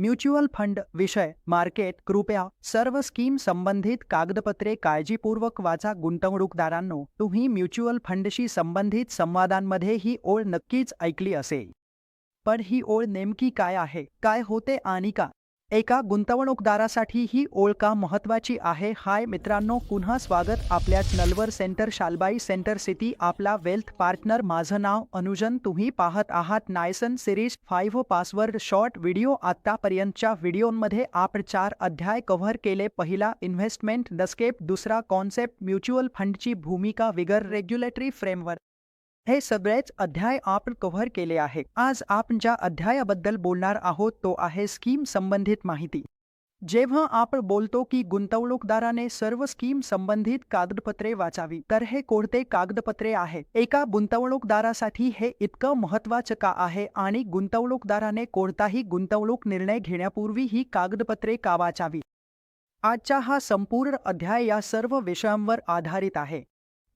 Mutual fund विषय market कृपया सर्व स्कीम संबंधित कागदपत्रे काळजीपूर्वक वाचा गुंतवणूकदारांनो तुम्ही म्युच्युअल फंडशी संबंधित संवादांमध्ये ही ओळ नक्कीच ऐकली असेल. पण ही ओळ नेमकी काय आहे काय होते आणि का? एका गुंतवणूकदारासाठी ही ओळ का महत्त्वाची आहे? हाय मित्रांनो पुन्हा स्वागत आपल्याच नलवर सेंटर शालबाई सेंटर सिटी आपला वेल्थ पार्टनर. माझं नाव अनुजन. तुम्ही पाहत आहात नायसन series. Five password short video. आत्तापर्यंतच्या व्हिडिओमध्ये आपण चार अध्याय कव्हर केले. पहिला इन्व्हेस्टमेंट दस्केप दुसरा कॉन्सेप्ट म्युच्युअल फंडची भूमिका विगर रेग्युलेटरी फ्रेमवर्क. हे सगळेच अध्याय आपण कव्हर केले आहे आज आपण ज्या अध्यायाबद्दल बोलणार आहोत तो आहे स्कीम संबंधित माहिती. जेव्हा आपण बोलतो की गुंतवणूकदाराने सर्व स्कीम संबंधित कागदपत्रे वाचावी तर हे कोणते कागदपत्रे आहे? एका गुंतवणूकदारासाठी हे इतकं महत्वाचं का आहे आणि गुंतवणूकदाराने कोणताही गुंतवणूक निर्णय घेण्यापूर्वी ही कागदपत्रे का वाचावी? आजचा हा संपूर्ण अध्याय या सर्व विषयांवर आधारित आहे.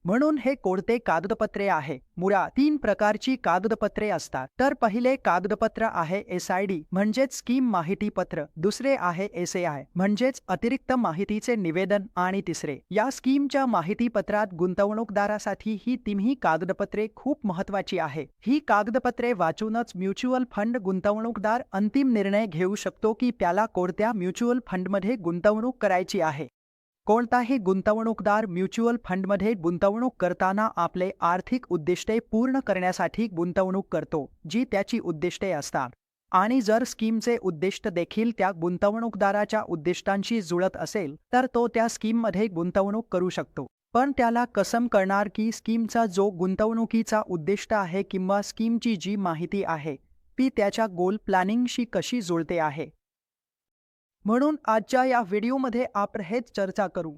म्हणून हे कोणते कागदपत्रे आहे. मुळा तीन प्रकारची कागदपत्रे असतात. तर पहिले कागदपत्र आहे एस आय डी म्हणजेच स्कीम माहिती पत्र. दुसरे आहे एस ए आय म्हणजेच अतिरिक्त माहितीचे निवेदन. आणि तिसरे या स्कीमच्या माहितीपत्रात गुंतवणूकदारासाठी ही तिन्ही कागदपत्रे खूप महत्वाची आहे. ही कागदपत्रे वाचूनच म्युच्युअल फंड गुंतवणूकदार अंतिम निर्णय घेऊ शकतो की त्याला कोणत्या म्युच्युअल फंडमध्ये गुंतवणूक करायची आहे. कोणताही गुंतवणूकदार म्युच्युअल फंडमध्ये गुंतवणूक करताना आपले आर्थिक उद्दिष्टे पूर्ण करण्यासाठी गुंतवणूक करतो जी त्याची उद्दिष्टे असतात. आणि जर स्कीमचे उद्दिष्ट देखील त्या गुंतवणूकदाराच्या उद्दिष्टांशी जुळत असेल तर तो त्या स्कीममध्ये गुंतवणूक करू शकतो. पण त्याला कसम करणार की स्कीमचा जो गुंतवणुकीचा उद्दिष्ट आहे किंवा स्कीमची जी माहिती आहे ती त्याच्या गोल प्लॅनिंगशी कशी जुळते आहे? म्हणून आजच्या या व्हिडिओमध्ये आपण हेच चर्चा करू.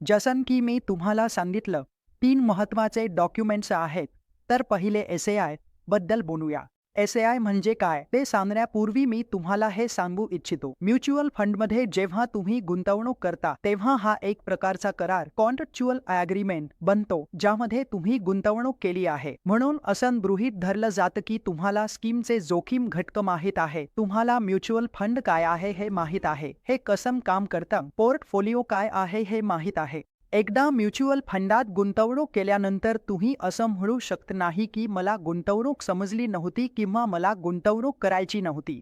जसं की मी तुम्हाला सांगितलं तीन महत्त्वाचे डॉक्युमेंट्स आहेत तर पहिले एस ए आयबद्दल बोलूया. एस ए आय म्हणजे काय? ते सांगण्यापूर्वी मी तुम्हाला हे सांगू इच्छितो. म्युच्युअल फंडमध्ये जेव्हा तुम्ही गुंतवणूक करता तेव्हा हा एक प्रकारचा करार कॉन्ट्रॅक्च्युअल अग्रीमेंट बनतो ज्यामध्ये तुम्ही गुंतवणूक केली आहे. म्हणून असं गृहीत धरलं जातं की तुम्हाला स्कीमचे जोखीम घटक माहीत आहे. तुम्हाला म्युच्युअल फंड काय आहे हे माहीत आहे. हे कसम काम करतं? पोर्टफोलिओ काय आहे हे माहीत आहे. एकदा म्युच्युअल फंडात गुंतवणूक केल्यानंतर तुम्ही असं म्हणू शकत नाही की मला गुंतवणूक समजली नव्हती किंवा मला गुंतवणूक करायची नव्हती.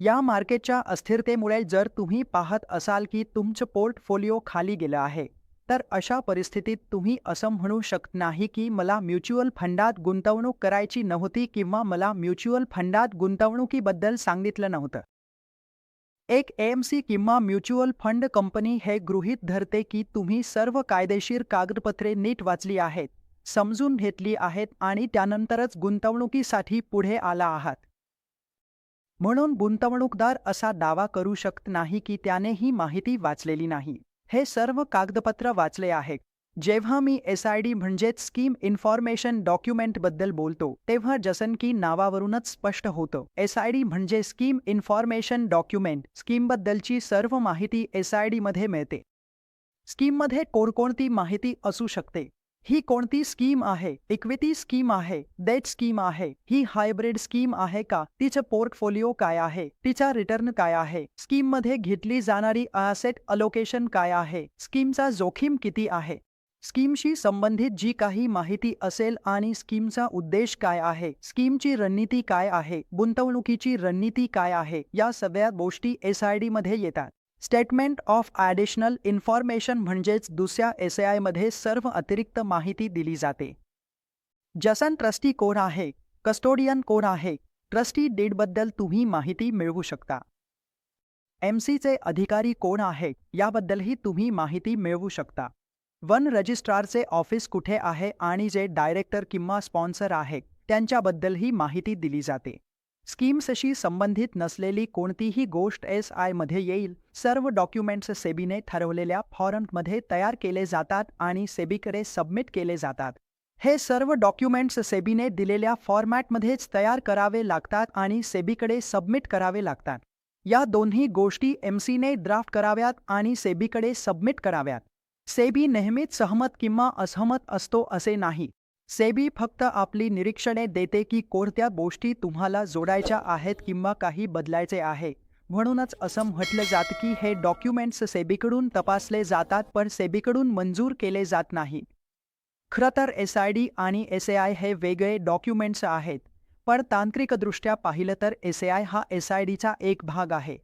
या मार्केटच्या अस्थिरतेमुळे जर तुम्ही पाहत असाल की तुमचं पोर्टफोलिओ खाली गेलं आहे तर अशा परिस्थितीत तुम्ही असं म्हणू शकत नाही की मला म्युच्युअल फंडात गुंतवणूक करायची नव्हती किंवा मला म्युच्युअल फंडात गुंतवणुकीबद्दल सांगितलं नव्हतं. एक एएमसी किंवा म्युच्युअल फंड कंपनी हे गृहीत धरते की तुम्ही सर्व कायदेशीर कागदपत्रे नीट वाचली आहेत समजून घेतली आहेत आणि त्यानंतरच गुंतवणुकीसाठी पुढे आला आहात. म्हणून गुंतवणूकदार असा दावा करू शकत नाही की त्याने ही माहिती वाचलेली नाही. हे सर्व कागदपत्र वाचले आहे जेव्हा मी एस आय डी म्हणजेच स्कीम इन्फॉर्मेशन डॉक्युमेंटबद्दल बोलतो तेव्हा जसन की नावावरूनच स्पष्ट होतं. एस आय डी म्हणजे स्कीम इन्फॉर्मेशन डॉक्युमेंट स्कीमबद्दलची सर्व माहिती एस आय डीमध्ये मिळते. स्कीममध्ये कोणकोणती माहिती असू शकते? ही कोणती स्कीम आहे? इक्विटी स्कीम आहे? डेट स्कीम आहे? ही हायब्रिड स्कीम आहे का? तिचं पोर्टफोलिओ काय आहे? तिचा रिटर्न काय आहे? स्कीममध्ये घेतली जाणारी ॲसेट अलोकेशन काय आहे? स्कीमचा जोखीम किती आहे? स्कीमशी संबंधित जी काही माहिती असेल आणि स्कीमचा उद्देश काय आहे स्कीमची रणनीती काय आहे गुंतवणुकीची रणनीती काय आहे या सगळ्या गोष्टी एस आय डी मध्ये येतात. स्टेटमेंट ऑफ ॲडिशनल इन्फॉर्मेशन म्हणजेच दुसऱ्या एस आयमध्ये सर्व अतिरिक्त माहिती दिली जाते. जसन ट्रस्टी कोण आहे कस्टोडियन कोण आहे ट्रस्टी डेटबद्दल तुम्ही माहिती मिळवू शकता. एम सीचे अधिकारी कोण आहे याबद्दलही तुम्ही माहिती मिळवू शकता. वन रजिस्ट्रारचे ऑफिस कुठे आहे आणि जे डायरेक्टर किंवा स्पॉन्सर आहे त्यांच्याबद्दलही माहिती दिली जाते. स्कीम्सशी संबंधित नसलेली कोणतीही गोष्ट एस आयमध्ये येईल सर्व डॉक्युमेंट्स सेबीने ठरवलेल्या फॉरममध्ये तयार केले जातात आणि सेबीकडे सबमिट केले जातात. हे सर्व डॉक्युमेंट्स सेबीने दिलेल्या फॉर्मॅटमध्येच तयार करावे लागतात आणि सेबीकडे सबमिट करावे लागतात. या दोन्ही गोष्टी एमसीने ड्राफ्ट कराव्यात आणि सेबीकडे सबमिट कराव्यात. सेबी नेहमीच सहमत किंवा असहमत असतो असे नाही. सेबी फक्त आपली निरीक्षणे देते की कोणत्या गोष्टी तुम्हाला जोडायच्या आहेत किंवा काही बदलायचे आहे. म्हणूनच असं म्हटलं जात की हे डॉक्युमेंट्स सेबीकडून तपासले जातात पण सेबीकडून मंजूर केले जात नाही. खरं तर एस आय डी आणि एस ए आय हे वेगळे डॉक्युमेंट्स आहेत. पण तांत्रिकदृष्ट्या पाहिलं तर एस ए आय हा एस आय डीचा एक भाग आहे.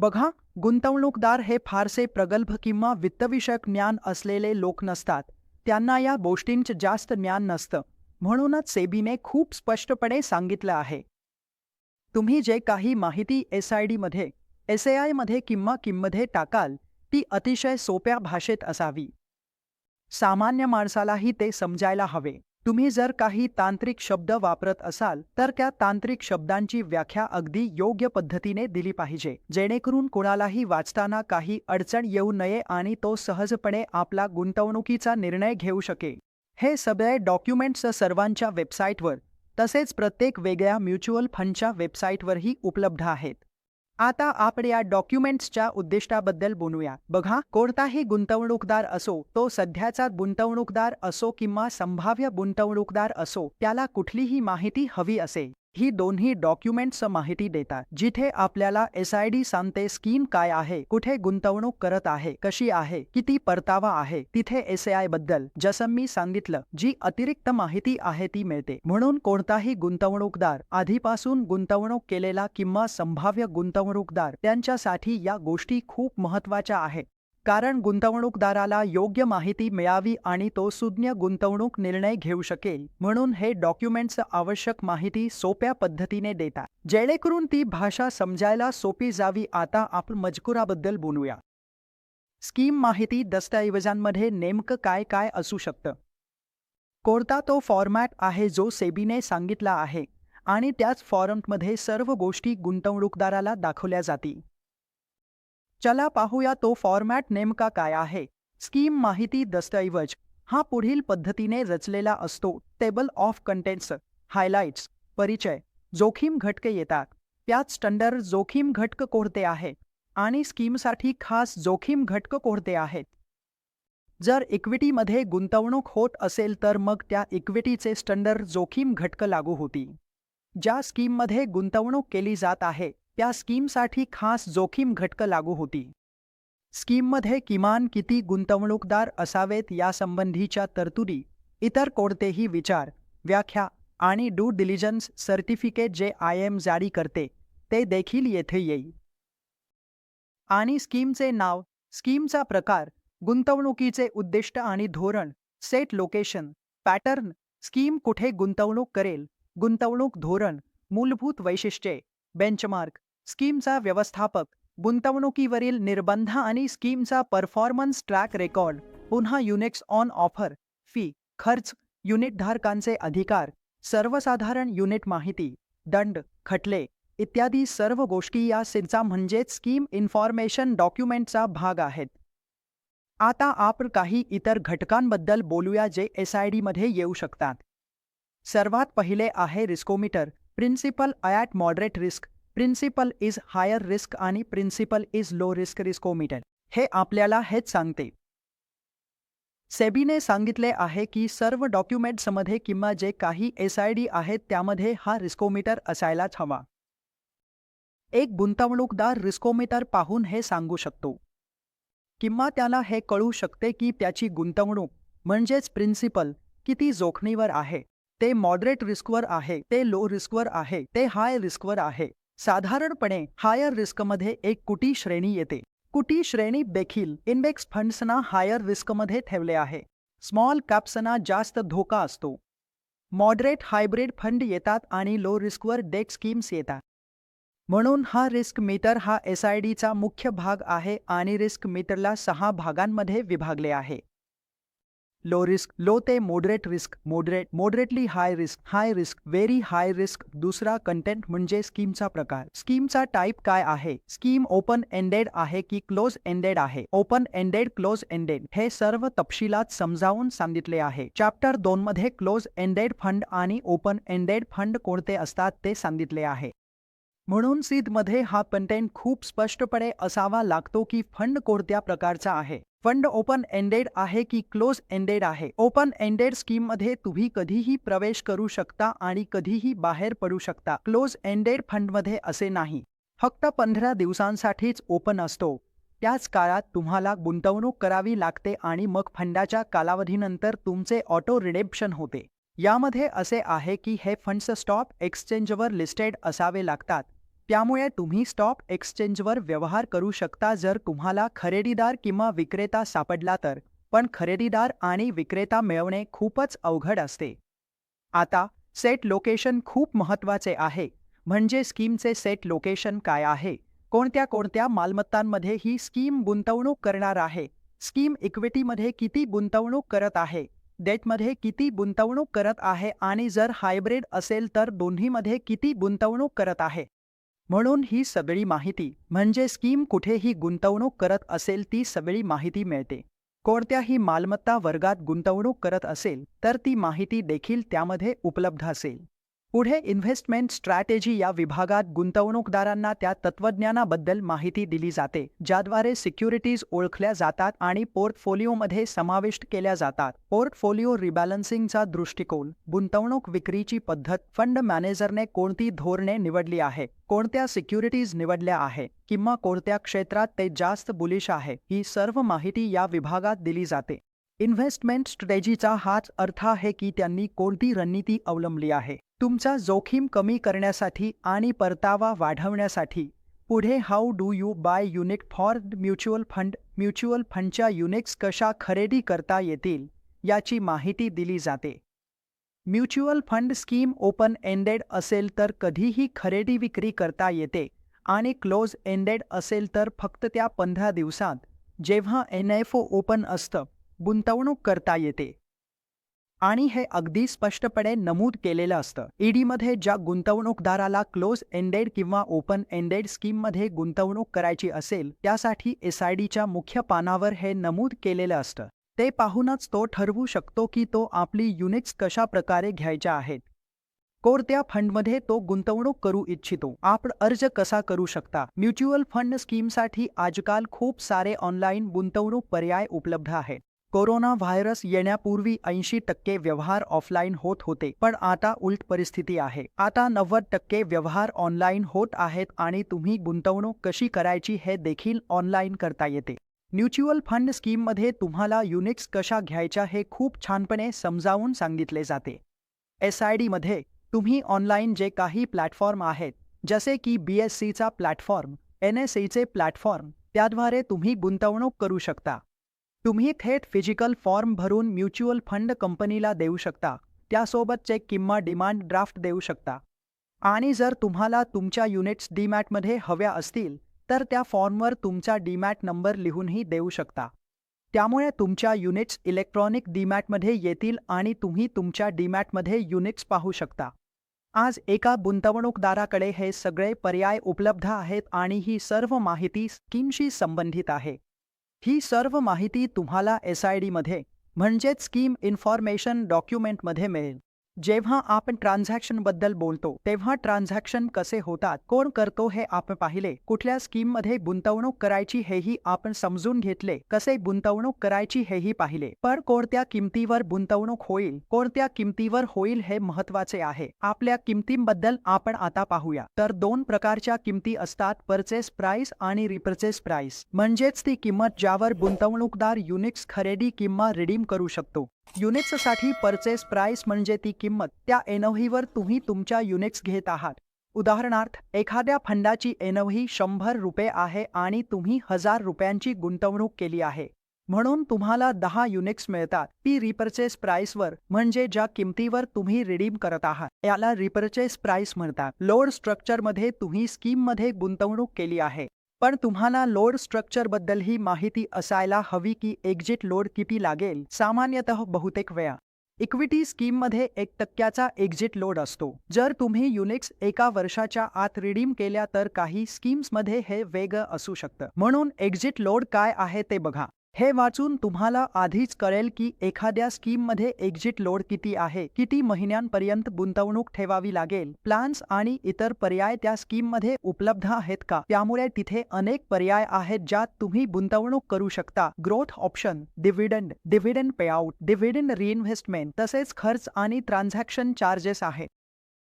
बघा गुंतवणूकदार हे फारसे प्रगल्भ किंवा वित्तविषयक ज्ञान असलेले लोक नसतात. त्यांना या गोष्टींचं जास्त ज्ञान नसतं. म्हणूनच सेबीने खूप स्पष्टपणे सांगितलं आहे. तुम्ही जे काही माहिती एस आय डीमध्ये एस ए आयमध्ये किंवा किममध्ये टाकाल ती अतिशय सोप्या भाषेत असावी. सामान्य माणसालाही ते समजायला हवे. तुम्ही जर काही तांत्रिक शब्द वापरत असाल तर त्या तांत्रिक शब्दांची व्याख्या अगदी योग्य पद्धतीने दिली पाहिजे जेणेकरून कोणालाही वाचताना काही अडचण येऊ नये आणि तो सहजपणे आपला गुंतवणुकीचा निर्णय घेऊ शके हे सगळे डॉक्युमेंट्स सर्वांच्या वेबसाईटवर तसेच प्रत्येक वेगळ्या म्युच्युअल फंडच्या वेबसाईटवरही उपलब्ध आहेत. आता आपण या डॉक्युमेंट्सच्या उद्दिष्टाबद्दल बोलूया. बघा कोणताही गुंतवणूकदार असो तो सध्याचा गुंतवणूकदार असो किंवा संभाव्य गुंतवणूकदार असो त्याला कुठलीही माहिती हवी असे. ही दोन्ही डॉक्युमेंट्स माहिती देतात जिथे आपल्याला एस आय डी सांगते स्कीम काय आहे कुठे गुंतवणूक करत आहे कशी आहे किती परतावा आहे तिथे एस आयबद्दल जसं मी सांगितलं जी अतिरिक्त माहिती आहे ती मिळते. म्हणून कोणताही गुंतवणूकदार आधीपासून गुंतवणूक केलेला किंवा संभाव्य गुंतवणूकदार त्यांच्यासाठी या गोष्टी खूप महत्त्वाच्या आहेत. कारण गुंतवणूकदाराला योग्य माहिती मिळावी आणि तो सुज्ञ गुंतवणूक निर्णय घेऊ शकेल म्हणून हे डॉक्युमेंट्स आवश्यक माहिती सोप्या पद्धतीने देतात. जेणेकरून ती भाषा समजायला सोपी जावी. आता आपण मजकुराबद्दल बोलूया. स्कीम माहिती दस्तऐवजांमध्ये नेमकं काय काय असू शकतं? कोणता तो फॉर्मॅट आहे जो सेबीने सांगितला आहे? आणि त्याच फॉरममध्ये सर्व गोष्टी गुंतवणूकदाराला दाखवल्या जातील. चला पाहूया तो फॉर्मॅट नेमका काय आहे. स्कीम माहिती दस्तऐवज. हा पुढील पद्धतीने रचलेला असतो. टेबल ऑफ कंटेंट्स हायलाइट्स परिचय. जोखीम घटके येतात. त्यात स्टंडर्ड जोखीम घटक कोणते आहेत आणि स्कीमसाठी खास जोखीम घटक कोणते आहेत? जर इक्विटीमध्ये गुंतवणूक होत असेल तर मग त्या इक्विटीचे स्टंडर्ड जोखीम घटक लागू होती ज्या स्कीममध्ये गुंतवणूक केली जात आहे त्या स्कीमसाठी खास जोखीम घटक लागू होती. स्कीममध्ये किमान किती गुंतवणूकदार असावेत यासंबंधीच्या तरतुदी इतर कोणतेही विचार व्याख्या आणि डू डिलिजन्स सर्टिफिकेट जे आय एम जारी करते ते देखील येथे येईल. आणि स्कीमचे नाव स्कीमचा प्रकार गुंतवणुकीचे उद्दिष्ट आणि धोरण सेट लोकेशन पॅटर्न स्कीम कुठे गुंतवणूक करेल गुंतवणूक धोरण मूलभूत वैशिष्ट्ये बेंचमार्क स्कीमचा व्यवस्थापक गुंतवणुकीवरील निर्बंध आणि स्कीमचा परफॉर्मन्स ट्रॅक रेकॉर्ड. पुन्हा युनिट्स ऑन ऑफर. फी खर्च युनिटधारकांचे अधिकार सर्वसाधारण युनिट माहिती दंड खटले इत्यादी सर्व गोष्टी या सिंचा म्हणजेच स्कीम इन्फॉर्मेशन डॉक्युमेंटचा भाग आहेत. आता आपण काही इतर घटकांबद्दल बोलूया जे एस आय डीमध्ये येऊ शकतात. सर्वात पहिले आहे riskometer principal at moderate risk. Principal is higher risk आणि principal is low risk riskometer हे आपल्याला हेच सांगते. सेबीने सांगितले आहे की सर्व डॉक्युमेंट्समध्ये किंवा जे काही एस आय डी आहेत त्यामध्ये हा रिस्कोमीटर असायलाच हवा. एक गुंतवणूकदार रिस्कोमीटर पाहून हे सांगू शकतो. किंवा त्याला हे कळू शकते की त्याची गुंतवणूक म्हणजेच प्रिन्सिपल किती जोखमीवर आहे ते मॉडरेट रिस्कवर आहे ते लो रिस्कवर आहे ते हाय रिस्कवर आहे. साधारणपणे हायर रिस्कमध्ये एक कुटी श्रेणी येते. कुटी श्रेणी देखील इंडेक्स फंड्सना हायर रिस्कमध्ये ठेवले आहे. स्मॉल कॅप्सना जास्त धोका असतो. मॉडरेट हायब्रिड फंड येतात आणि लो रिस्कवर डेट स्कीम्स येतात. म्हणून हा रिस्क मीटर हा एस आय डीचा मुख्य भाग आहे आणि रिस्क मीटरला सहा भागांमध्ये विभागले आहे. लो रिस्क लो ते moderate risk moderate moderately high risk high risk very high risk दुसरा कंटेंट म्हणजे स्कीमचा प्रकार. स्कीमचा टाईप काय आहे? स्कीम ओपन एंडेड आहे की क्लोज एंडेड आहे? ओपन एंडेड क्लोज एंडेड हे सर्व तपशिलात समजावून सांगितले आहे. चॅप्टर दोन मध्ये क्लोज एंडेड फंड आणि ओपन एंडेड फंड कोणते असतात ते सांगितले आहे. म्हणून सीदमध्ये हा कंटेंट खूप स्पष्टपणे असावा लागतो की फंड कोणत्या प्रकारचा आहे. फंड ओपन एंडेड आहे की क्लोज एंडेड आहे? ओपन एंडेड स्कीममध्ये तुम्ही कधीही प्रवेश करू शकता आणि कधीही बाहेर पडू शकता. क्लोज एंडेड फंडमध्ये असे नाही. फक्त पंधरा दिवसांसाठीच ओपन असतो. त्याच काळात तुम्हाला गुंतवणूक करावी लागते आणि मग फंडाच्या कालावधीनंतर तुमचे ऑटो रिडेप्शन होते. यामध्ये असे आहे की हे फंड्स स्टॉक एक्सचेंजवर लिस्टेड असावे लागतात. त्यामुळे तुम्ही स्टॉक एक्सचेंजवर व्यवहार करू शकता जर तुम्हाला खरेदीदार किंवा विक्रेता सापडला तर. पण खरेदीदार आणि विक्रेता मिळवणे खूपच अवघड असते. आता सेट लोकेशन खूप महत्त्वाचे आहे. म्हणजे स्कीमचे सेट लोकेशन काय आहे? कोणत्या कोणत्या मालमत्तांमध्ये ही स्कीम गुंतवणूक करणार आहे? स्कीम इक्विटीमध्ये किती गुंतवणूक करत आहे? डेटमध्ये किती गुंतवणूक करत आहे? आणि जर हायब्रिड असेल तर दोन्हीमध्ये किती गुंतवणूक करत आहे? म्हणून ही सगळी माहिती म्हणजे स्कीम कुठेही गुंतवणूक करत असेल ती सगळी माहिती मिळते. कोणत्याही मालमत्ता वर्गात गुंतवणूक करत असेल तर ती माहिती देखील त्यामध्ये उपलब्ध असेल. पुढे इन्व्हेस्टमेंट स्ट्रॅटेजी या विभागात गुंतवणूकदारांना त्या तत्वज्ञानाबद्दल माहिती दिली जाते ज्याद्वारे सिक्युरिटीज ओळखल्या जातात आणि पोर्टफोलिओमध्ये समाविष्ट केल्या जातात. पोर्टफोलिओ रिबॅलन्सिंगचा दृष्टिकोन गुंतवणूक विक्रीची पद्धत फंड मॅनेजरने कोणती धोरणे निवडली आहे कोणत्या सिक्युरिटीज निवडल्या आहे किंवा कोणत्या क्षेत्रात ते जास्त बुलिश आहे ही सर्व माहिती या विभागात दिली जाते. इन्व्हेस्टमेंट स्ट्रॅटेजीचा हाच अर्थ आहे की त्यांनी कोणती रणनीती अवलंबली आहे. तुमचा जोखीम कमी करण्यासाठी आणि परतावा वाढवण्यासाठी. पुढे how do you buy unit for mutual fund mutual फंडच्या units कशा खरेदी करता येतील याची माहिती दिली जाते. Mutual fund scheme open ended असेल तर कधीही खरेदी विक्री करता येते आणि क्लोज एंडेड असेल तर फक्त त्या पंधरा दिवसात जेव्हा एन एफ ओ ओपन असतं गुंतवणूक करता येते. आणि हे अगदी स्पष्टपणे नमूद केलेलं असतं. ईडीमध्ये ज्या गुंतवणूकदाराला क्लोज एंडेड किंवा ओपन एंडेड स्कीममध्ये गुंतवणूक करायची असेल त्यासाठी एस आय डीच्या मुख्य पानावर हे नमूद केलेलं असतं. ते पाहूनच तो ठरवू शकतो की तो आपली युनिट्स कशा प्रकारे घ्यायच्या आहेत. कोणत्या फंडमध्ये तो गुंतवणूक करू इच्छितो? आपण अर्ज कसा करू शकता? म्युच्युअल फंड स्कीमसाठी आजकाल खूप सारे ऑनलाईन गुंतवणूक पर्याय उपलब्ध आहेत. कोरोना व्हायरस येण्यापूर्वी ऐंशी टक्के व्यवहार ऑफलाईन होत होते पण आता उलट परिस्थिती आहे. आता नव्वद टक्के व्यवहार ऑनलाईन होत आहेत आणि तुम्ही गुंतवणूक कशी करायची हे देखील ऑनलाईन करता येते. म्युच्युअल फंड स्कीममध्ये तुम्हाला युनिट्स कशा घ्यायच्या हे खूप छानपणे समजावून सांगितले जाते. एस आय डीमध्ये तुम्ही ऑनलाईन जे काही प्लॅटफॉर्म आहेत जसे की बी एस सीचा प्लॅटफॉर्म एन एस सीचे प्लॅटफॉर्म त्याद्वारे तुम्ही गुंतवणूक करू शकता. तुम्ही थेट फिजिकल फॉर्म भरून म्युच्युअल फंड कंपनीला देऊ शकता. त्यासोबत चेक किंवा डिमांड ड्राफ्ट देऊ शकता. आणि जर तुम्हाला तुमच्या युनिट्स डीमॅटमध्ये हव्या असतील तर त्या फॉर्मवर तुमचा डीमॅट नंबर लिहूनही देऊ शकता. त्यामुळे तुमच्या युनिट्स इलेक्ट्रॉनिक डीमॅटमध्ये येतील आणि तुम्ही तुमच्या डीमॅटमध्ये युनिट्स पाहू शकता. आज एका गुंतवणूकदाराकडे हे सगळे पर्याय उपलब्ध आहेत आणि ही सर्व माहिती स्कीमशी संबंधित आहे. ही सर्व माहिती तुम्हाला एस आय डीमध्ये म्हणजेच स्कीम इन्फॉर्मेशन डॉक्युमेंटमध्ये मिळेल. जेव्हा आपण ट्रान्झॅक्शनबद्दल बोलतो तेव्हा ट्रान्झॅक्शन कसे होतात कोण करतो हे आपण पाहिले. कुठल्या स्कीममध्ये गुंतवणूक करायची हेही आपण समजून घेतले कसे गुंतवणूक करायची हेही पाहिले. पण कोणत्या किमतीवर गुंतवणूक होईल कोणत्या किमतीवर होईल हे महत्त्वाचे आहे. आपल्या किमतींबद्दल आपण आता पाहूया. तर दोन प्रकारच्या किमती असतात परचेस प्राइस आणि रिपर्चेस प्राइस म्हणजेच ती किंमत ज्यावर गुंतवणूकदार युनिक्स खरेदी किंवा रिडीम करू शकतो. युनिट्ससाठी परचेस प्राइस म्हणजे ती किंमत. त्या एनव्हीवर तुम्ही तुमच्या युनिट्स घेत आहात. उदाहरणार्थ एखाद्या फंडाची एनव्ही शंभर रुपये आहे आणि तुम्ही हजार रुपयांची गुंतवणूक केली आहे. म्हणून तुम्हाला दहा युनिट्स मिळतात. ती रिपर्चेस प्राइसवर म्हणजे ज्या किमतीवर तुम्ही रिडीम करत आहात. याला रिपर्चेस प्राइस म्हणतात. लोड स्ट्रक्चरमध्ये तुम्ही स्कीममध्ये गुंतवणूक केली आहे. पण तुम्हाला लोड स्ट्रक्चरबद्दल ही माहिती असायला हवी की एक्झिट लोड किती लागेल सामान्यतः बहुतेक वेळा. इक्विटी स्कीममध्ये एक टक्क्याचा एक्झिट लोड असतो. जर तुम्ही युनिक्स एका वर्षाच्या आत रिडीम केल्या तर काही स्कीम्समध्ये हे वेगळं असू शकतं. म्हणून एक्झिट लोड काय आहे ते बघा. हे वाचून तुम्हाला आधीच कळेल की एखाद्या स्कीममध्ये एक्झिट लोड किती आहे किती महिन्यांपर्यंत गुंतवणूक ठेवावी लागेल प्लॅन्स आणि इतर पर्याय त्या स्कीममध्ये उपलब्ध आहेत का? त्यामुळे तिथे अनेक पर्याय आहेत ज्यात तुम्ही गुंतवणूक करू शकता. Growth option dividend dividend payout dividend reinvestment तसेच खर्च आणि ट्रान्झॅक्शन चार्जेस आहेत.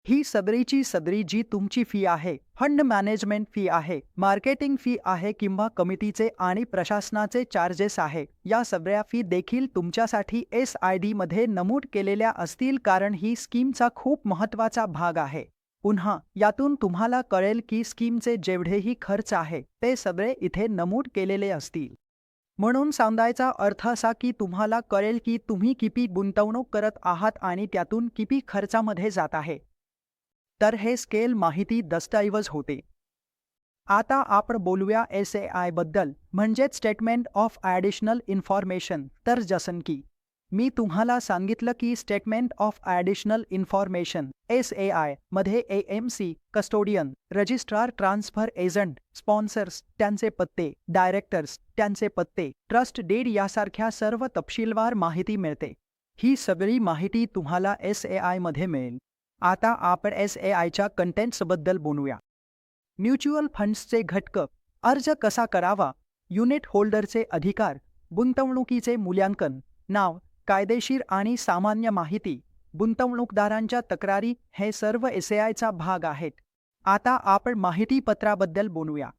ही सदरीची सदरी जी तुमची फी आहे फंड मॅनेजमेंट फी आहे मार्केटिंग फी आहे किंवा कमिटीचे आणि प्रशासनाचे चार्जेस आहे या सगळ्या फी देखील तुमच्यासाठी एस आय डी मध्ये नमूद केलेल्या असतील कारण ही स्कीमचा खूप महत्त्वाचा भाग आहे. पुन्हा यातून तुम्हाला कळेल की स्कीमचे जेवढेही खर्च आहे ते सगळे इथे नमूद केलेले असतील. म्हणून सांगायचा अर्थ असा की तुम्हाला कळेल की तुम्ही किती गुंतवणूक करत आहात आणि त्यातून किती खर्चामध्ये जात आहे. तर हे स्केल माहिती दस्तऐवज होते. आता आपण बोलूया एस ए आयबद्दल म्हणजेच स्टेटमेंट ऑफ ॲडिशनल इन्फॉर्मेशन. तर जसन की मी तुम्हाला सांगितलं की statement of additional information S A आयमध्ये A M C custodian registrar transfer agent sponsors त्यांचे पत्ते डायरेक्टर्स त्यांचे पत्ते ट्रस्ट डेड यासारख्या सर्व तपशीलवार माहिती मिळते. ही सगळी माहिती तुम्हाला एस ए आयमध्ये मिळेल. आता आपण एस ए आयच्या कंटेंट्सबद्दल बोलूया. म्युच्युअल फंड्सचे घटक अर्ज कसा करावा? युनिट होल्डरचे अधिकार गुंतवणुकीचे मूल्यांकन नाव कायदेशीर आणि सामान्य माहिती गुंतवणूकदारांच्या तक्रारी हे सर्व एस ए आयचा भाग आहेत. आता आपण माहितीपत्राबद्दल बोलूया.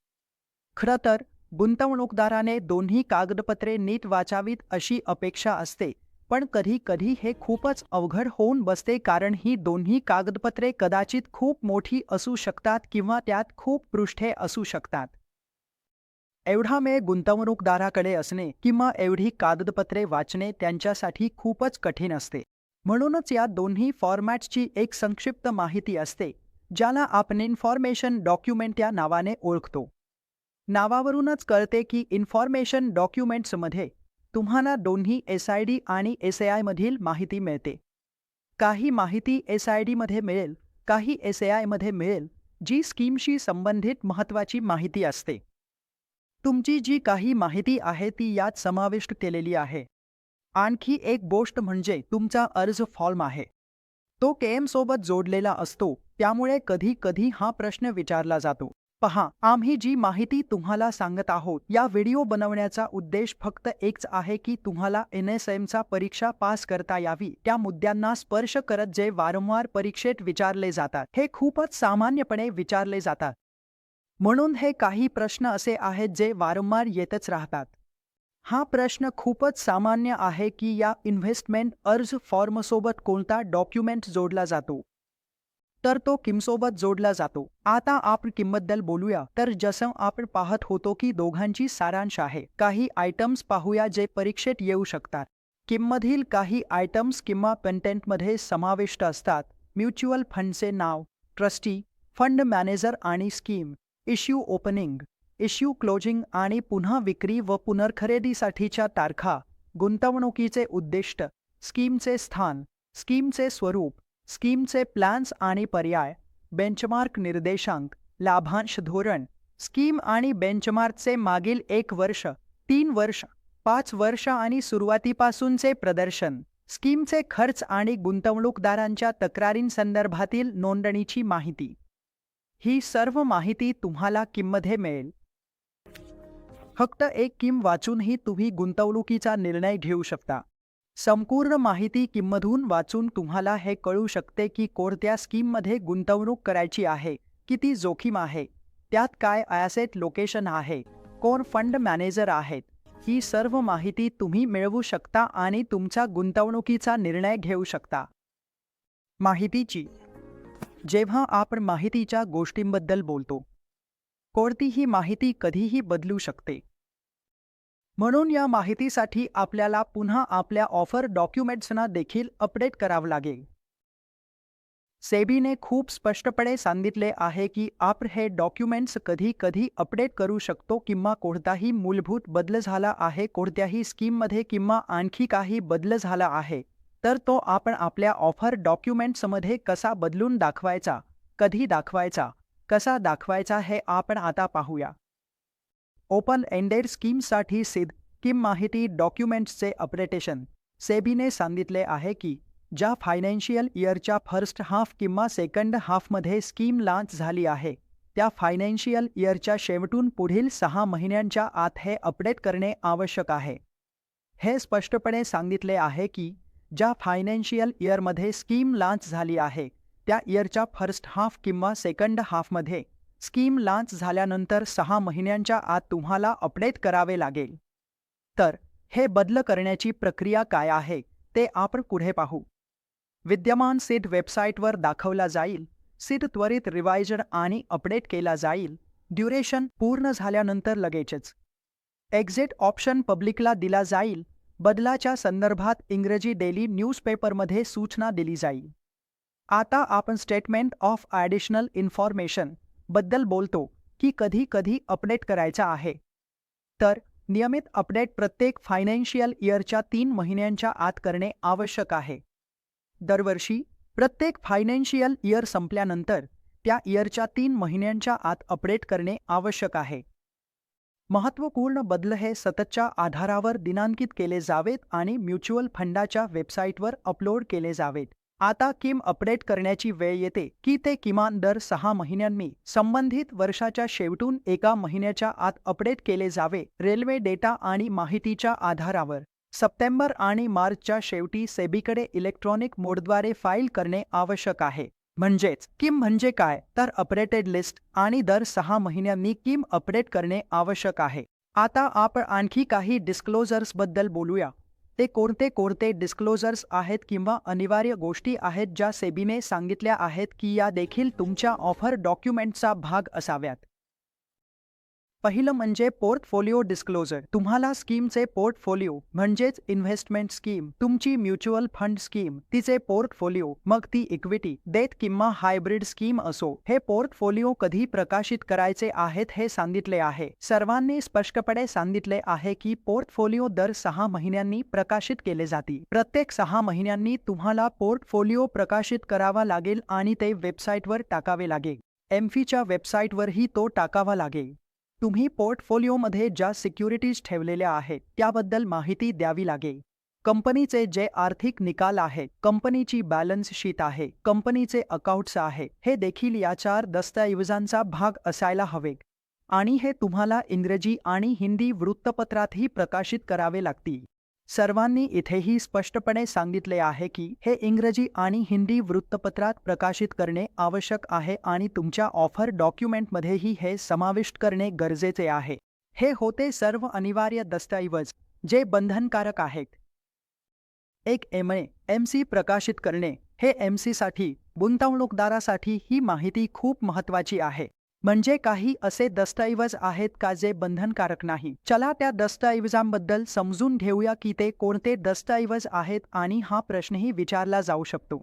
खरं तर गुंतवणूकदाराने दोन्ही कागदपत्रे नीट वाचावीत अशी अपेक्षा असते. पण कधी कधी हे खूपच अवघड होऊन बसते कारण ही दोन्ही कागदपत्रे कदाचित खूप मोठी असू शकतात किंवा त्यात खूप पृष्ठे असू शकतात. एवढा मेळ गुंतवणूकदाराकडे असणे किंवा एवढी कागदपत्रे वाचणे त्यांच्यासाठी खूपच कठीण असते. म्हणूनच या दोन्ही फॉर्मॅट्सची एक संक्षिप्त माहिती असते ज्याला आपण इन्फॉर्मेशन डॉक्युमेंट या नावाने ओळखतो. नावावरूनच कळते की इन्फॉर्मेशन डॉक्युमेंट्समध्ये तुम्हाला दोन्ही एस आय डी आणि एस ए आयमधील माहिती मिळते. काही माहिती एस आय डीमध्ये मिळेल काही एस ए आयमध्ये मिळेल जी स्कीमशी संबंधित महत्त्वाची माहिती असते. तुमची जी काही माहिती आहे ती यात समाविष्ट केलेली आहे. आणखी एक गोष्ट म्हणजे तुमचा अर्ज फॉर्म आहे. तो केएम सोबत जोडलेला असतो त्यामुळे कधी कधी हा प्रश्न विचारला जातो. पहा आम्ही जी माहिती तुम्हाला सांगत आहोत या व्हिडिओ बनवण्याचा उद्देश फक्त एकच आहे की तुम्हाला एन एस एमचा परीक्षा पास करता यावी. त्या मुद्द्यांना स्पर्श करत जे वारंवार परीक्षेत विचारले जातात हे खूपच सामान्यपणे विचारले जातात. म्हणून हे काही प्रश्न असे आहेत जे वारंवार येतच राहतात. हा प्रश्न खूपच सामान्य आहे की या इन्व्हेस्टमेंट अर्ज फॉर्मसोबत कोणता डॉक्युमेंट जोडला जातो. तर तो किमसोबत जोडला जातो. आता आपण किमबद्दल बोलूया. तर जसं आपण पाहत होतो की दोघांची सारांश आहे. काही आयटम्स पाहूया जे परीक्षेत येऊ शकतात. किममधील काही आयटम्स किंवा कंटेंटमध्ये समाविष्ट असतात. म्युच्युअल फंडचे नाव ट्रस्टी फंड मॅनेजर आणि scheme issue opening issue closing आणि पुन्हा विक्री व पुनर्खरेदीसाठीच्या तारखा गुंतवणुकीचे उद्दिष्ट स्कीमचे स्थान स्कीमचे स्वरूप स्कीमचे प्लॅन्स आणि पर्याय बेंचमार्क निर्देशांक लाभांश धोरण स्कीम आणि बेंचमार्कचे मागील एक वर्ष तीन वर्ष पाच वर्ष आणि सुरुवातीपासूनचे प्रदर्शन स्कीमचे खर्च आणि गुंतवणूकदारांच्या तक्रारींसंदर्भातील नोंदणीची माहिती. ही सर्व माहिती तुम्हाला किममध्ये मिळेल. फक्त एक किम वाचूनही तुम्ही गुंतवणुकीचा निर्णय घेऊ शकता. संपूर्ण माहिती किंमधून वाचून तुम्हाला हे कळू शकते की कोणत्या स्कीममध्ये गुंतवणूक करायची आहे किती जोखीम आहे त्यात काय ॲसेट लोकेशन आहे कोण फंड मॅनेजर आहेत ही सर्व माहिती तुम्ही मिळवू शकता आणि तुमचा गुंतवणुकीचा निर्णय घेऊ शकता. माहितीची. जेव्हा आपण माहितीच्या गोष्टींबद्दल बोलतो कोणतीही माहिती कधीही बदलू शकते. म्हणून या माहितीसाठी आपल्याला पुन्हा आपल्या ऑफर डॉक्युमेंट्सना देखील अपडेट करावं लागेल. सेबीने खूप स्पष्टपणे सांगितले आहे की आपण हे डॉक्युमेंट्स कधी कधी अपडेट करू शकतो किंवा कोणताही मूलभूत बदल झाला आहे कोणत्याही स्कीममध्ये किंवा आणखी काही बदल झाला आहे तर तो आपण आपल्या ऑफर डॉक्युमेंट्समध्ये कसा बदलून दाखवायचा कधी दाखवायचा कसा दाखवायचा हे आपण आता पाहूया. ओपन एंडेड स्कीमसाठी सिद्ध स्कीम माहिती डॉक्युमेंट्सचे अपडेटेशन. सेबीने सांगितले आहे की ज्या फायनान्शियल इयरच्या फर्स्ट हाफ किंवा सेकंड हाफमध्ये स्कीम लाँच झाली आहे त्या फायनान्शियल इयरच्या शेवटून पुढील सहा महिन्यांच्या आत हे अपडेट करणे आवश्यक आहे. हे स्पष्टपणे सांगितले आहे की ज्या फायनान्शियल इयरमध्ये स्कीम लाँच झाली आहे त्या इयरच्या फर्स्ट हाफ किंवा सेकंड हाफमध्ये स्कीम लाँच झाल्यानंतर सहा महिन्यांच्या आत तुम्हाला अपडेट करावे लागेल. तर हे बदल करण्याची प्रक्रिया काय आहे ते आपण पुढे पाहू. विद्यमान सीट वेबसाईटवर दाखवला जाईल. सीट त्वरित रिवायजड आणि अपडेट केला जाईल. ड्युरेशन पूर्ण झाल्यानंतर लगेचच. एक्झिट ऑप्शन पब्लिकला दिला जाईल. बदलाच्या संदर्भात इंग्रजी डेली न्यूजपेपरमध्ये सूचना दिली जाईल. आता आपण स्टेटमेंट ऑफ ॲडिशनल इन्फॉर्मेशन बद्दल बोलतो की कधी कधी अपडेट करायचा आहे. तर नियमित अपडेट प्रत्येक फायनान्शियल इयरच्या तीन महिन्यांच्या आत करणे आवश्यक आहे. दरवर्षी प्रत्येक फायनान्शियल इयर संपल्यानंतर त्या इयरच्या तीन महिन्यांच्या आत अपडेट करणे आवश्यक आहे. महत्त्वपूर्ण बदल हे सततच्या आधारावर दिनांकित केले जावेत आणि म्युच्युअल फंडाच्या वेबसाईटवर अपलोड केले जावेत. आता किम अपडेट करण्याची वेळ येते की ते किमान दर सहा महिन्यांनी संबंधित वर्षाच्या शेवटून एका महिन्याच्या आत अपडेट केले जावे रेल्वे डेटा आणि माहितीच्या आधारावर. सप्टेंबर आणि मार्चच्या शेवटी सेबीकडे इलेक्ट्रॉनिक मोडद्वारे फाईल करणे आवश्यक आहे. म्हणजेच किम म्हणजे काय? तर अपडेटेड लिस्ट आणि दर सहा महिन्यांनी किम अपडेट करणे आवश्यक आहे. आता आपण आणखी काही डिस्क्लोजर्सबद्दल बोलूया. ते कोणते कोणते डिस्क्लोजर्स आहेत किंवा अनिवार्य गोष्टी आहेत ज्या सेबीने सांगितल्या आहेत की या देखील तुमच्या ऑफर डॉक्युमेंटचा भाग असाव्यात? पहिलं म्हणजे पोर्टफोलिओ डिस्क्लोजर. तुम्हाला स्कीमचे पोर्टफोलिओ म्हणजेच इन्व्हेस्टमेंट स्कीम तुमची म्युच्युअल फंड स्कीम तिचे पोर्टफोलिओ मग ती इक्विटी डेट किंवा हायब्रिड स्कीम असो हे पोर्टफोलिओ कधी प्रकाशित करायचे आहेत हे सांगितले आहे. सर्वांनी स्पष्टपणे सांगितले आहे की पोर्टफोलिओ दर सहा महिन्यांनी प्रकाशित केले जाते प्रत्येक सहा महिन्यांनी तुम्हाला पोर्टफोलिओ प्रकाशित करावा लागेल आणि ते वेबसाईटवर टाकावे लागेल. एमफीच्या वेबसाईटवरही तो टाकावा लागेल. तुम्ही पोर्टफोलिओमध्ये ज्या सिक्युरिटीज ठेवलेल्या आहेत त्याबद्दल माहिती द्यावी लागेल. कंपनीचे जे आर्थिक निकाल आहेत कंपनीची बॅलन्स शीट आहे कंपनीचे अकाउंट्स आहे हे देखील या चार दस्तऐवजांचा भाग असायला हवे. आणि हे तुम्हाला इंग्रजी आणि हिंदी वृत्तपत्रातही प्रकाशित करावे लागतील. सर्वांनी इथेही स्पष्टपणे सांगितले आहे की हे इंग्रजी आणि हिंदी वृत्तपत्रात प्रकाशित करणे आवश्यक आहे आणि तुमच्या ऑफर डॉक्युमेंटमध्येही हे समाविष्ट करणे गरजेचे आहे. हे होते सर्व अनिवार्य दस्तऐवज जे बंधनकारक आहेत. एक एम ए एम सी प्रकाशित करणे हे एम सीसाठी गुंतवणूकदारासाठी ही माहिती खूप महत्वाची आहे. म्हणजे काही असे दस्तऐवज आहेत का जे बंधनकारक नाही? चला त्या दस्तऐवजांबद्दल समजून घेऊया की ते कोणते दस्तऐवज आहेत आणि हा प्रश्नही विचारला जाऊ शकतो.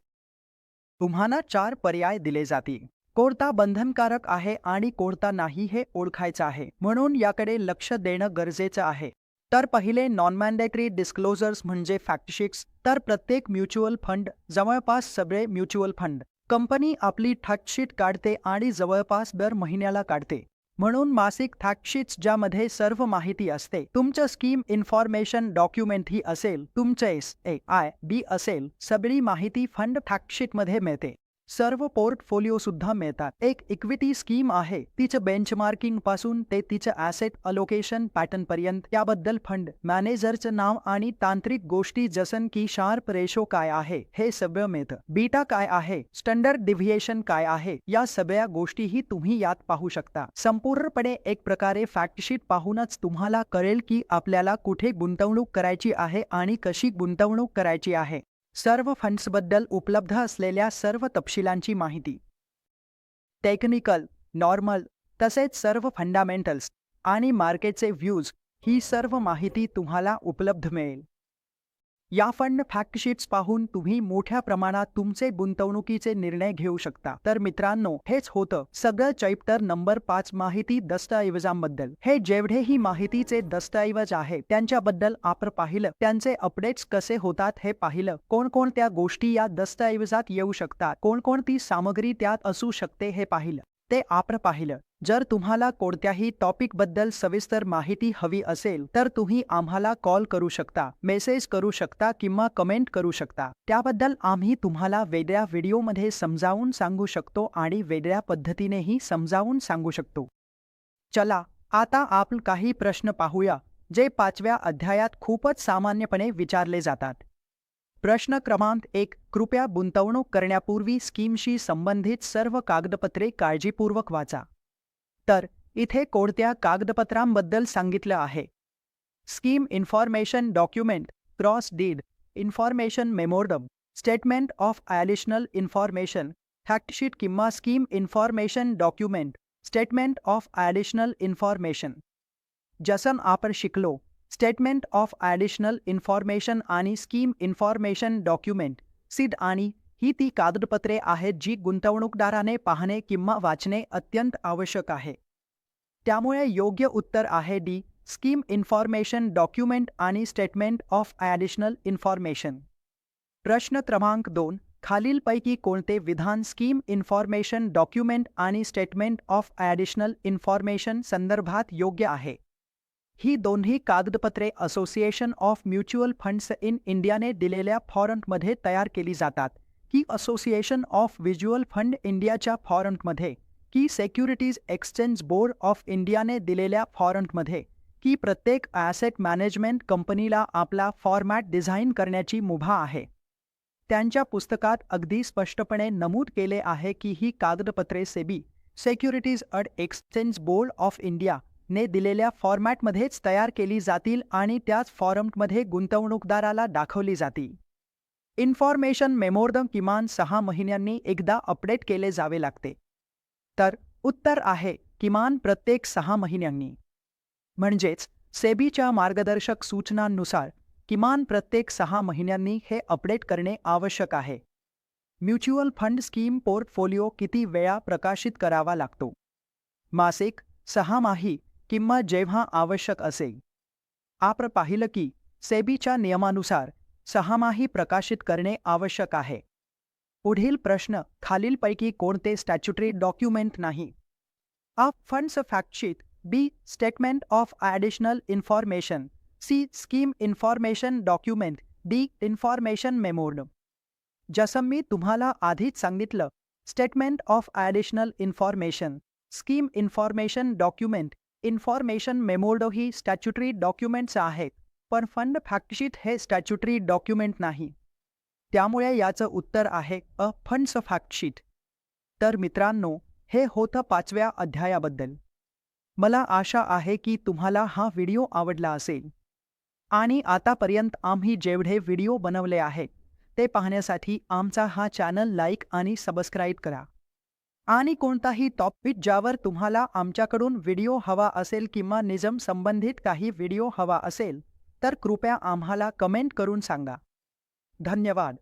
तुम्हाला चार पर्याय दिले जातील. कोणता बंधनकारक आहे आणि कोणता नाही हे ओळखायचं आहे. म्हणून याकडे लक्ष देणं गरजेचं आहे. तर पहिले नॉन मॅन्डेटरी डिस्क्लोजर्स म्हणजे फॅक्टशिक्स तर प्रत्येक म्युच्युअल फंड जवळपास सगळे म्युच्युअल फंड कंपनी आपली फॅक्टशीट काढते आणि जवळपास दर महिन्याला काढते. म्हणून मासिक थॅकशीट्स ज्यामध्ये सर्व माहिती असते. तुमचं स्कीम इन्फॉर्मेशन डॉक्युमेंट ही असेल तुमचे एस ए आय बी असेल सगळी माहिती फंड फॅक्टशीटमध्ये मिळते. सर्व पोर्टफोलिओ सुद्धा मिळतात. एक इक्विटी स्कीम आहे. तिचं बेंचमार्किंगपासून ते तिचं ॲसेट अलोकेशन पॅटर्न पर्यंत. त्याबद्दल फंड मॅनेजरचं नाव आणि तांत्रिक गोष्टी जसन की शार्प रेशो काय आहे हे सगळं मिळतं. बीटा काय आहे स्टँडर्ड डिव्हिएशन काय आहे या सगळ्या गोष्टीही तुम्ही यात पाहू शकता. संपूर्णपणे एक प्रकारे फॅक्टशीट पाहूनच तुम्हाला कळेल की आपल्याला कुठे गुंतवणूक करायची आहे आणि कशी गुंतवणूक करायची आहे. सर्व फंड्सबद्दल उपलब्ध असलेल्या सर्व तपशिलांची माहिती. टेक्निकल नॉर्मल तसेच सर्व फंडामेंटल्स आणि मार्केटचे व्ह्यूज ही सर्व माहिती तुम्हाला उपलब्ध मिळेल. या फंड फॅक्टशीट्स पाहून तुम्ही मोठ्या प्रमाणात तुमचे गुंतवणुकीचे निर्णय घेऊ शकता. तर मित्रांनो हेच होतं सगळं चॅप्टर नंबर पाच माहिती दस्तऐवजांबद्दल. हे जेवढेही माहितीचे दस्तऐवज आहे त्यांच्याबद्दल आपण पाहिलं त्यांचे अपडेट्स कसे होतात हे पाहिलं. कोणकोणत्या गोष्टी या दस्तऐवजात येऊ शकतात कोणकोणती सामग्री त्यात असू शकते हे पाहिलं. ते आपण पाहिलं. जर तुम्हाला कोणत्याही टॉपिकबद्दल सविस्तर माहिती हवी असेल तर तुम्ही आम्हाला कॉल करू शकता मेसेज करू शकता किंवा कमेंट करू शकता. त्याबद्दल आम्ही तुम्हाला वेगळ्या व्हिडिओमध्ये समजावून सांगू शकतो आणि वेगळ्या पद्धतीनेही समजावून सांगू शकतो. चला आता आपण काही प्रश्न पाहूया जे पाचव्या अध्यायात खूपच सामान्यपणे विचारले जातात. प्रश्न क्रमांक एक कृपया गुंतवणूक करण्यापूर्वी स्कीमशी संबंधित सर्व कागदपत्रे काळजीपूर्वक वाचा. तर इथे कोणत्या कागदपत्रांबद्दल सांगितलं आहे? Scheme information document cross deed information memorandum statement of additional information factsheet किंवा scheme information document statement of additional information जसं आपण शिकलो स्टेटमेंट ऑफ़ ॲडिशनल इन्फॉर्मेशन आणि स्कीम इन्फॉर्मेशन डॉक्युमेंट सीड आणि ही ती कागदपत्रे आहेत जी गुंतवणूकदाराने पाहणे किंवा वाचणे अत्यंत आवश्यक आहे. त्यामुळे योग्य उत्तर आहे डी स्कीम इन्फॉर्मेशन डॉक्युमेंट आणि स्टेटमेंट ऑफ ॲडिशनल इन्फॉर्मेशन. प्रश्न क्रमांक दोन खालीलपैकी कोणते विधान स्कीम इन्फॉर्मेशन डॉक्युमेंट आणि स्टेटमेंट ऑफ ॲडिशनल इन्फॉर्मेशन संदर्भात योग्य आहे? ही दोन्ही कागदपत्रे association of mutual funds in इंडियाने दिलेल्या फॉरंटमध्ये तयार केली जातात. की असोसिएशन ऑफ व्हिज्युअल फंड इंडियाच्या फॉरंटमध्ये की सेक्युरिटीज एक्सचेंज बोर्ड ऑफ इंडियाने दिलेल्या फॉरंटमध्ये की प्रत्येक ॲसेट मॅनेजमेंट कंपनीला आपला फॉर्मॅट डिझाईन करण्याची मुभा आहे. त्यांच्या पुस्तकात अगदी स्पष्टपणे नमूद केले आहे की ही कागदपत्रे SEBI securities and exchange board of India ने दिलेल्या फॉर्मॅटमध्येच तयार केली जातील आणि त्याच फॉर्ममध्ये गुंतवणूकदाराला दाखवली जातील. इन्फॉर्मेशन मेमोरदम किमान सहा महिन्यांनी एकदा अपडेट केले जावे लागते. तर उत्तर आहे किमान प्रत्येक सहा महिन्यांनी. म्हणजेच सेबीच्या मार्गदर्शक सूचनांनुसार किमान प्रत्येक सहा महिन्यांनी हे अपडेट करणे आवश्यक आहे. म्युच्युअल फंड स्कीम पोर्टफोलिओ किती वेळा प्रकाशित करावा लागतो? मासिक सहामाही किंवा जेव्हा आवश्यक असेल. आपण पाहिलं की सेबीच्या नियमानुसार सहामाही प्रकाशित करणे आवश्यक आहे. पुढील प्रश्न खालीलपैकी कोणते स्टॅच्युटरी डॉक्युमेंट नाही? अ funds factsheet B statement of additional information C scheme information document D information memorandum जसं मी तुम्हाला आधीच सांगितलं statement of additional information scheme information document information memorandum he statutory documents आहेत. पण फंड फॅक्टशीट हे स्टॅच्युटरी डॉक्युमेंट नाही. त्यामुळे याचं उत्तर आहे अ फंड्स फॅक्टशीट तर मित्रांनो हे होतं पाचव्या अध्यायाबद्दल. मला आशा आहे की तुम्हाला हा व्हिडिओ आवडला असेल. आणि आतापर्यंत आम्ही जेवढे व्हिडिओ बनवले आहेत ते पाहण्यासाठी आमचा हा चॅनल लाईक आणि सबस्क्राईब करा. आणि कोणताही टॉपिक ज्यावर तुम्हाला आमच्याकडून व्हिडिओ हवा असेल किंवा निजम संबंधित काही व्हिडिओ हवा असेल तर कृपया आम्हाला कमेंट करून सांगा. धन्यवाद.